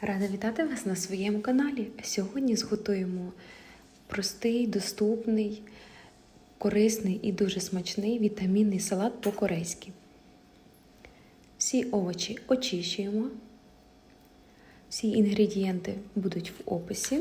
Рада вітати вас на своєму каналі. Сьогодні зготуємо простий, доступний, корисний і дуже смачний вітамінний салат по-корейськи. Всі овочі очищуємо. Всі інгредієнти будуть в описі.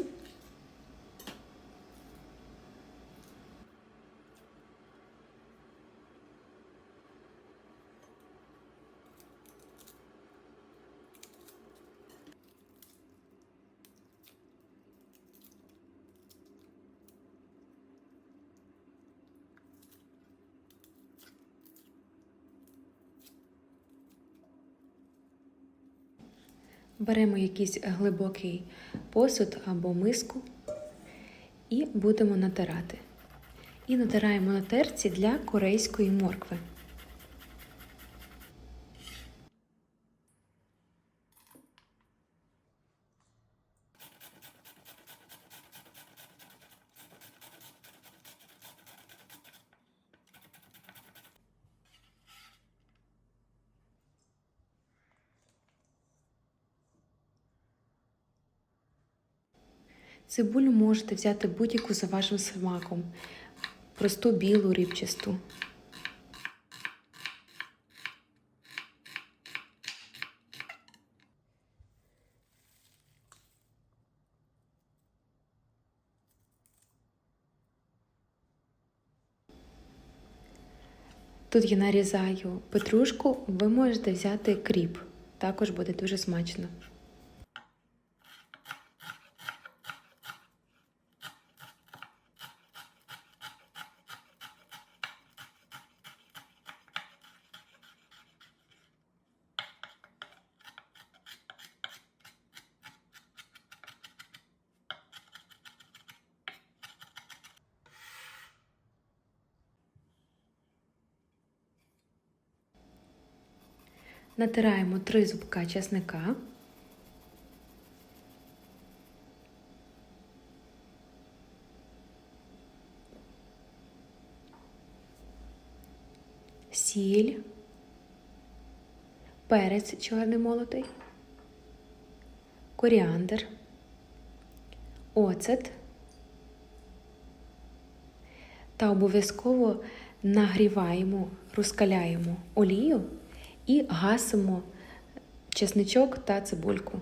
Беремо якийсь глибокий посуд або миску і будемо натирати. І натираємо на терці для корейської моркви. Цибулю можете взяти будь-яку за вашим смаком. Просту білу рібчасту. Тут я нарізаю петрушку, ви можете взяти кріп. Також буде дуже смачно. Натираємо три зубка чесника. Сіль, перець чорний молотий, коріандр, оцет. Та обов'язково нагріваємо, розкаляємо олію і гасимо чесничок та цибульку.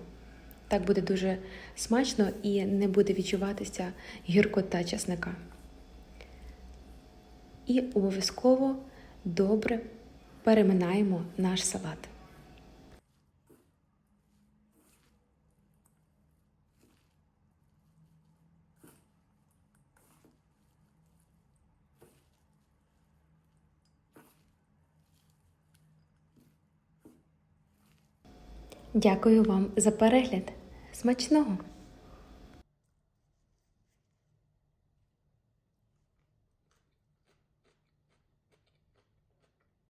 Так буде дуже смачно і не буде відчуватися гіркота чесника. І обов'язково добре переминаємо наш салат. Дякую вам за перегляд. Смачного!